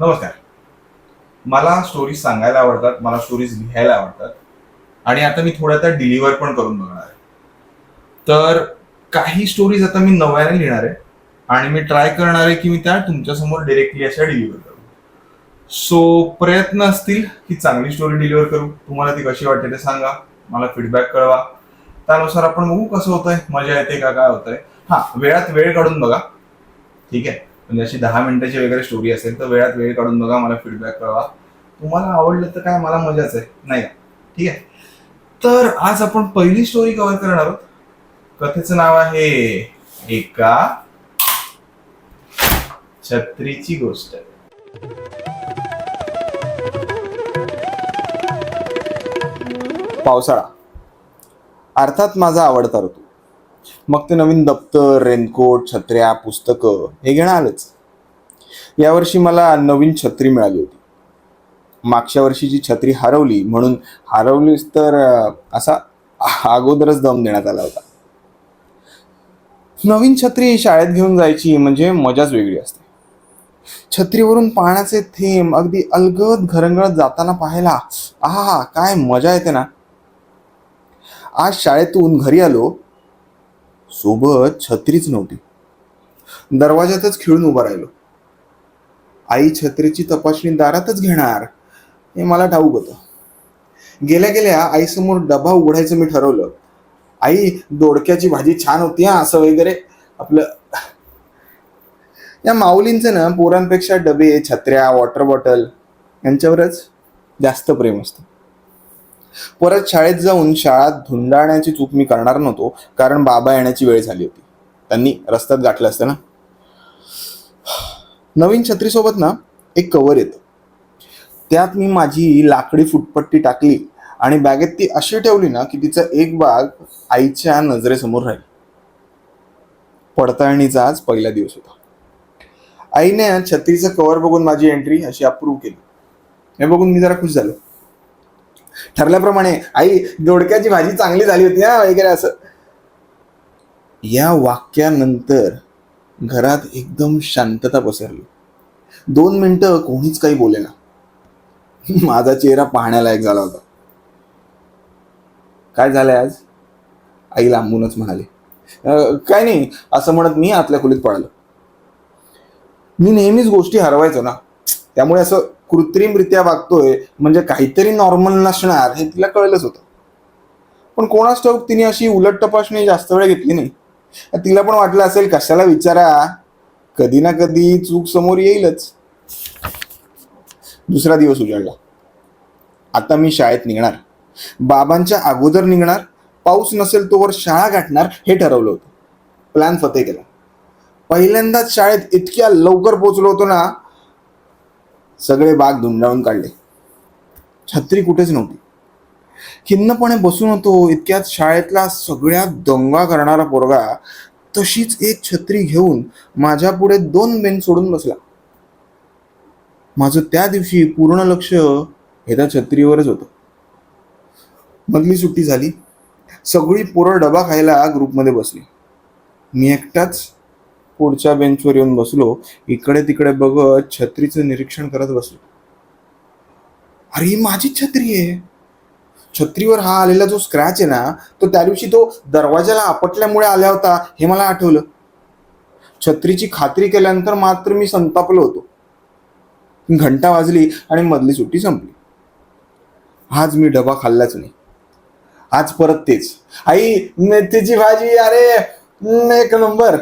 नमस्कार. मला स्टोरीज सांगायला आवडतात मला स्टोरीज लिहायला आवडतात. आणि आता मी थोड्या त्या डिलिव्हर पण करून बघणार आहे. तर काही स्टोरीज आता मी नव्याने लिहिणार आहे. आणि मी ट्राय करणार आहे की मी त्या तुमच्यासमोर डिरेक्टली अशा डिलिव्हर करू. सो प्रयत्न असतील की चांगली स्टोरी डिलिव्हर करू. तुम्हाला ती कशी वाटते ते सांगा. मला फीडबॅक कळवा. त्यानुसार आपण बघू कसं होतंय. मजा येते का काय होतंय. हा वेळात वेळ काढून बघा. ठीक आहे? म्हणजे अशी दहा मिनिटाची वगैरे स्टोरी असेल तर वेळात वेळ काढून बघा मला फीडबॅक कळवा तुम्हाला आवडलं तर काय मला मजाच आहे. नाही ठीक आहे? तर आज आपण पहिली स्टोरी कव्हर करणार आहोत. कथेचं नाव आहे एका छत्रीची गोष्ट. पावसाळा. अर्थात माझा आवडता ऋतू. मग ते नवीन दप्तर रेनकोट छत्र्या पुस्तकं हे घेणं आलंच यावर्षी मला नवीन छत्री मिळाली होती. मागच्या वर्षीची छत्री हरवली म्हणून हरवलीच तर असा अगोदरच दम देण्यात आला होता. नवीन छत्री शाळेत घेऊन जायची म्हणजे मजाच वेगळी असते. छत्रीवरून पाण्याचे थेंब अगदी अलगद घरंगळत जाताना पाहायला आहा काय मजा येते ना. आज शाळेतून घरी आलो सोबत छत्रीच नव्हती. दरवाजातच खिळून उभा राहिलो. आई छत्रीची तपासणी दारातच घेणार हे मला ठाऊक होतं. गेल्या गेल्या आईसमोर डबा उघडायचं मी ठरवलं. आई दोडक्याची भाजी छान होती हा असं वगैरे. आपलं या माऊलींचं ना पोरांपेक्षा डबे छत्र्या वॉटर बॉटल यांच्यावरच जास्त प्रेम असतं. परत शाळेत जाऊन शाळा धुंडाळण्याची चूक मी करणार नव्हतो कारण बाबा येण्याची वेळ झाली होती. त्यांनी रस्त्यात गाठलं असतं ना? नवीन छत्रीसोबत ना एक कवर येतं. त्यात मी माझी लाकडी फुटपट्टी टाकली आणि बॅगेत ती अशी ठेवली ना की तिचा एक भाग आईच्या नजरेसमोर राहील. पडताळणीचा आज पहिला दिवस होता. आईने छत्रीचं कवर बघून माझी एंट्री अशी अप्रूव्ह केली. हे बघून मी जरा खुश झालो. ठरल्याप्रमाणे आई दोडक्याची भाजी चांगली झाली होती ना वगैरे असं. या वाक्यानंतर घरात एकदम शांतता पसरली. दोन मिनटं कोणीच काही बोलेना. माझा चेहरा पाहण्यालायक झाला होता. काय झालंय आज? आई लांबूनच म्हणाले. काय नाही असं म्हणत मी आतल्या खोलीत पळालो. मी नेहमीच गोष्टी हरवायचो ना. त्यामुळे असं कृत्रिमरित्या वागतोय म्हणजे काहीतरी नॉर्मल नसणार हे तिला कळलंच होतं. पण कोणाच ठाऊक तिने अशी उलट तपासणी जास्त वेळ घेतली नाही. तिला पण वाटलं असेल कशाला विचारा कधी ना कधी चूक समोर येईलच. दुसरा दिवस उजाडला. आता मी शाळेत निघणार. बाबांच्या अगोदर निघणार. पाऊस नसेल तोवर शाळा गाठणार हे ठरवलं होतं. प्लॅन फते केला. पहिल्यांदाच शाळेत इतक्या लवकर पोचलो होतो ना सगळे बाग धुंडाळून काढले. छत्री कुठेच नव्हती. खिन्नपणे बसून होतो इतक्यात शाळेतला सगळ्यात दंगा करणारा पोरगा तशीच एक छत्री घेऊन माझ्या पुढे दोन बेंच सोडून बसला. माझं त्या दिवशी पूर्ण लक्ष हे त्या छत्रीवरच होतं. मधली सुट्टी झाली. सगळी पोरं डबा खायला ग्रुपमध्ये बसली. मी एकटाच पुढच्या बेंचवर येऊन बसलो इकडे तिकडे बघत छत्रीचं निरीक्षण करत बसलो. अरे ही माझीच छत्री आहे. छत्रीवर हा आलेला जो स्क्रॅच आहे ना तो त्या दिवशी तो दरवाजाला आपटल्यामुळे आला होता हे मला आठवलं. छत्रीची खात्री केल्यानंतर मात्र मी संतापलो होतो. घंटा वाजली आणि मधली सुट्टी संपली. आज मी डबा खाल्लाच नाही. आज परत तेच. आई मेथीची भाजी अरे एक नंबर.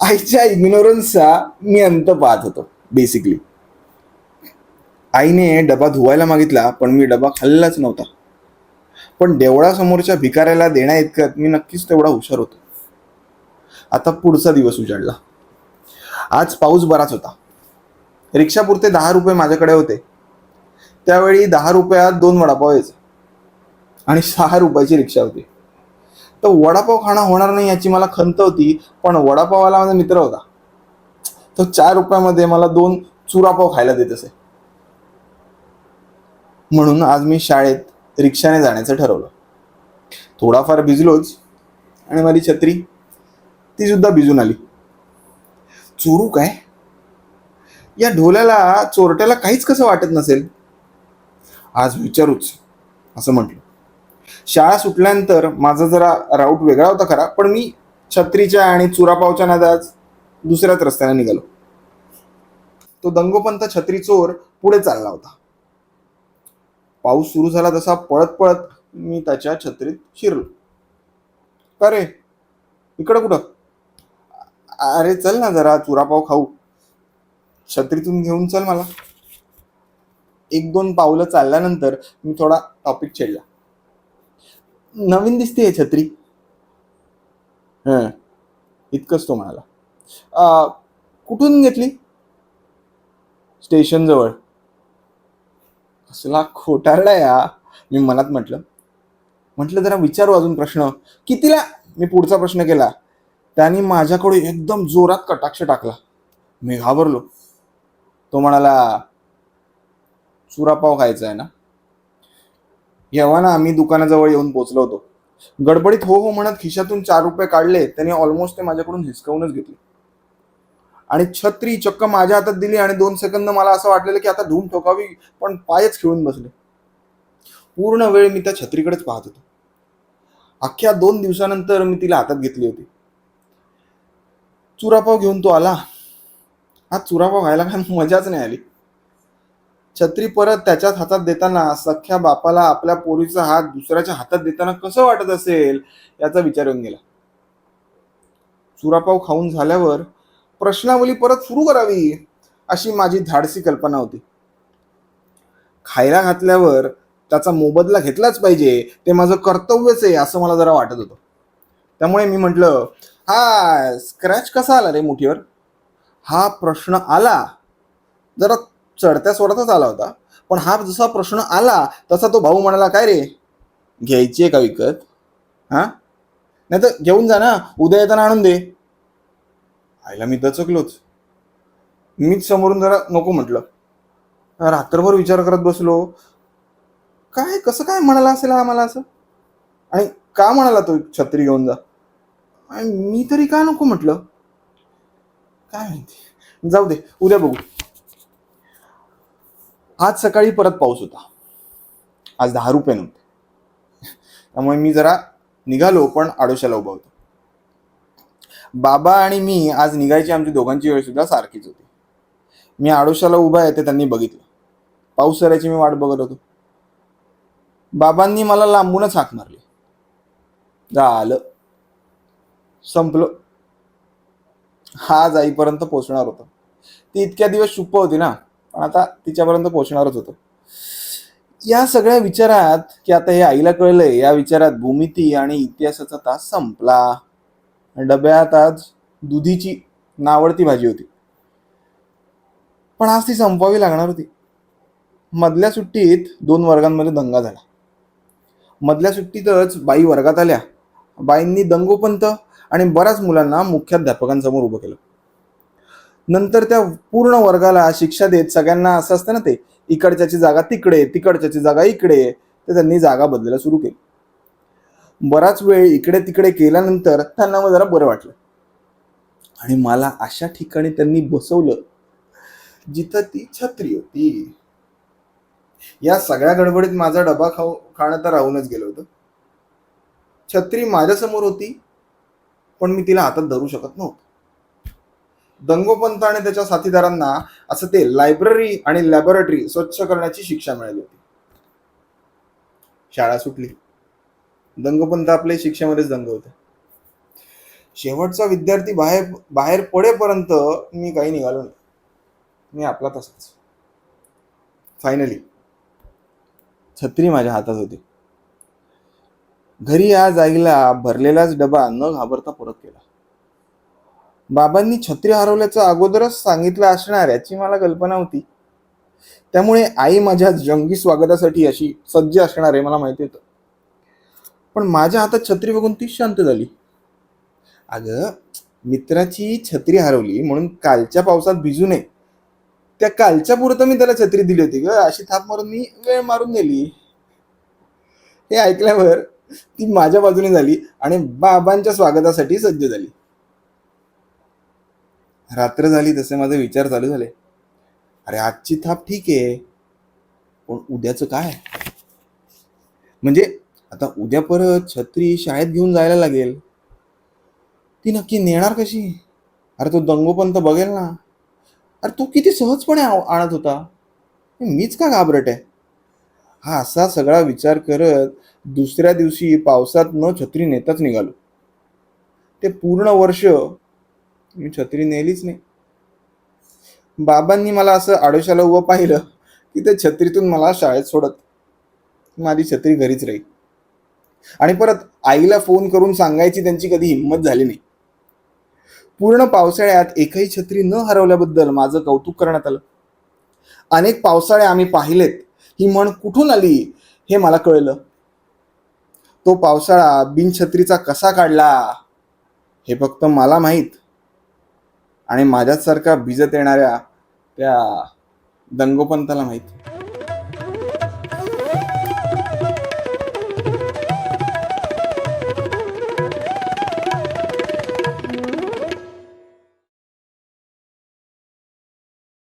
आईच्या इग्नोरन्सचा मी अंत पाहत होतो बेसिकली आईने डबा धुवायला मागितला पण मी डबा खाल्लाच नव्हता. पण देवळासमोरच्या भिकाऱ्याला देण्या इतकत मी नक्कीच तेवढा हुशार होतो. आता पुढचा दिवस उजाडला. आज पाऊस बराच होता. रिक्षापुरते दहा रुपये माझ्याकडे होते. त्यावेळी दहा रुपयात दोन वडापाव यायचे. आणि सहा रुपयाची रिक्षा होती. तर वडापाव खाणं होणार नाही याची मला खंत होती पण वडापावाला माझा मित्र होता. तो चार रुपयामध्ये मला दोन चुरापाव खायला देत असे. म्हणून आज मी शाळेत रिक्षाने जाण्याचं ठरवलं. थोडाफार भिजलोच आणि माझी छत्री ती सुद्धा भिजून आली. चोरू काय? या ढोल्याला चोरट्याला काहीच कसं वाटत नसेल? आज विचारूच असं म्हटलं. शाळा सुटल्यानंतर माझा जरा राऊट वेगळा होता खरा पण मी छत्रीच्या आणि चुरापावच्या नादात दुसऱ्याच रस्त्याने निघालो. तो दंगोपंत छत्री चोर पुढे चालला होता. पाऊस सुरू झाला तसा पळत पळत मी त्याच्या छत्रीत शिरलो. का रे? इकडं कुठं? अरे चल ना जरा चुरापाव खाऊ. छत्रीतून घेऊन चल मला. एक दोन पावलं चालल्यानंतर मी थोडा टॉपिक छेडला. नवीन दिसते छत्री. हं. इतकंच तो म्हणाला. कुठून घेतली? स्टेशन जवळ. असला खोटारडा या मी मनात म्हटलं. म्हटलं जरा विचारू अजून प्रश्न. कितीला? मी पुढचा प्रश्न केला. त्याने माझ्याकडे एकदम जोरात कटाक्ष टाकला. मी घाबरलो. तो म्हणाला चुरापाव खायचा आहे ना? येव्हा ना आम्ही दुकानाजवळ येऊन पोचलो होतो. गडबडीत हो हो म्हणत खिशातून चार रुपये काढले त्याने ऑलमोस्ट ते माझ्याकडून हिसकवूनच घेतले. आणि छत्री चक्क माझ्या हातात दिली आणि दोन सेकंद मला असं वाटलेलं की आता धूम ठोकावी पण पायच खिळून बसले. पूर्ण वेळ मी त्या छत्रीकडेच पाहत होतो. अख्ख्या दोन दिवसानंतर मी तिला हातात घेतली होती. चुरापाव घेऊन तो आला. हा चुरापाव खायला काय मजाच नाही आली. छत्री परत त्याच्याच हातात देताना सख्या बापाला आपल्या पोरीचा हात दुसऱ्याच्या हातात देताना कसं वाटत असेल याचा विचार येऊन गेला. चुरापाव खाऊन झाल्यावर प्रश्नावली परत सुरू करावी अशी माझी धाडसी कल्पना होती. खायला घातल्यावर त्याचा मोबदला घेतलाच पाहिजे ते माझं कर्तव्यच आहे असं मला जरा वाटत होतं. त्यामुळे मी म्हटलं हा स्क्रॅच कसा आला रे मुठीवर? हा प्रश्न आला. जरा चढत्या स्वरातच आला होता. पण हा जसा प्रश्न आला तसा तो भाऊ म्हणाला काय रे? घ्यायची आहे का विकत? हां? नाही तर घेऊन जा ना उद्या येताना आणून दे. आईला मी दचकलोच. मीच समोरून जरा नको म्हटलं. रात्रभर विचार करत बसलो. काय कसं काय म्हणाला असेल हा मला असं? आणि का म्हणाला तो छत्री घेऊन जा? आणि मी तरी का नको म्हटलं? काय माहिती. जाऊ दे उद्या बघू. आज सकाळी परत पाऊस होता. आज दहा रुपये नव्हते. त्यामुळे मी जरा निघालो पण आडोशाला उभा होतो. बाबा आणि मी आज निघायची आमची दोघांची वेळ सुद्धा सारखीच होती. मी आडोशाला उभा आहे ते त्यांनी बघितलं. पाऊस सरायची मी वाट बघत होतो. बाबांनी मला लांबूनच हाक मारली. झालं. संपलं. हा जाईपर्यंत पोचणार होता. ती इतक्या दिवस चुप्प होती ना. पण आता तिच्यापर्यंत पोहोचणारच होतो. या सगळ्या विचारात की आता हे आईला कळलंय या विचारात भूमिती आणि इतिहासाचा तास संपला. डब्यात आज दुधीची नावडती भाजी होती. पण आज ती संपवावी लागणार होती. मधल्या सुट्टीत दोन वर्गांमध्ये दंगा झाला. मधल्या सुट्टीतच बाई वर्गात आल्या. बाईंनी दंगोपंत आणि बऱ्याच मुलांना मुख्याध्यापकांसमोर उभं केलं. नंतर त्या पूर्ण वर्गाला शिक्षा देत सगळ्यांना असं असतं ना ते इकडच्याची जागा तिकडे तिकडच्याची जागा इकडे तर त्यांनी जागा बदलायला सुरू केली. बराच वेळ इकडे तिकडे केल्यानंतर त्यांना मग जरा बरं वाटलं. आणि मला अशा ठिकाणी त्यांनी बसवलं जिथं ती छत्री होती. या सगळ्या गडबडीत माझा डबा खाऊ खाणं तर राहूनच गेलं होतं. छत्री माझ्यासमोर होती पण मी तिला हातात धरू शकत नव्हतो. दंगोपंत आणि त्याच्या साथीदारांना असं ते लायब्ररी आणि लॅबोरेटरी स्वच्छ करण्याची शिक्षा मिळाली होती. शाळा सुटली. दंगोपंत आपले शिक्षेमध्येच दंग होते. शेवटचा विद्यार्थी बाहेर बाहेर पडेपर्यंत मी काही निघालो नाही. मी आपला तसाच. फायनली छत्री माझ्या हातात होती. घरी या जागेला भरलेलाच डबा न घाबरता परत केला. बाबांनी छत्री हरवल्याचं अगोदरच सांगितलं असणार याची मला कल्पना होती. त्यामुळे आई माझ्या जंगी स्वागतासाठी अशी सज्ज असणार आहे मला माहिती होतं. पण माझ्या हातात छत्री बघून ती शांत झाली. अगं मित्राची छत्री हरवली म्हणून कालच्या पावसात भिजू नये. त्या कालच्या पुरतं मी त्याला छत्री दिली होती ग अशी थाप मारून मी वेळ मारून गेली हे ऐकल्यावर ती माझ्या बाजूने झाली आणि बाबांच्या स्वागतासाठी सज्ज झाली. रात्र झाली तसे माझे विचार चालू झाले. अरे आजची थाप ठीक आहे पण उद्याचं काय? म्हणजे आता उद्या परत छत्री शाळेत घेऊन जायला लागेल. ती नक्की नेणार कशी? अरे तो दंगोपंत बघेल ना. अरे तो किती सहजपणे आणत होता. मीच का घाबरट आहे? हा असा सगळा विचार करत दुसऱ्या दिवशी पावसात न छत्री नेताच निघालो. ते पूर्ण वर्ष मी छत्री नेलीच नाही. बाबांनी मला असं आडोशाला उभं पाहिलं की ते छत्रीतून मला शाळेत सोडत. माझी छत्री घरीच राहील. आणि परत आईला फोन करून सांगायची त्यांची कधी हिंमत झाली नाही. पूर्ण पावसाळ्यात एकही छत्री न हरवल्याबद्दल माझं कौतुक करण्यात आलं. अनेक पावसाळे आम्ही पाहिलेत. ही म्हण कुठून आली हे मला कळलं. तो पावसाळा बिनछत्रीचा कसा काढला हे फक्त मला माहीत. आणि माझ्यासारखा भिजत येणाऱ्या त्या दंगोपंताला माहीत.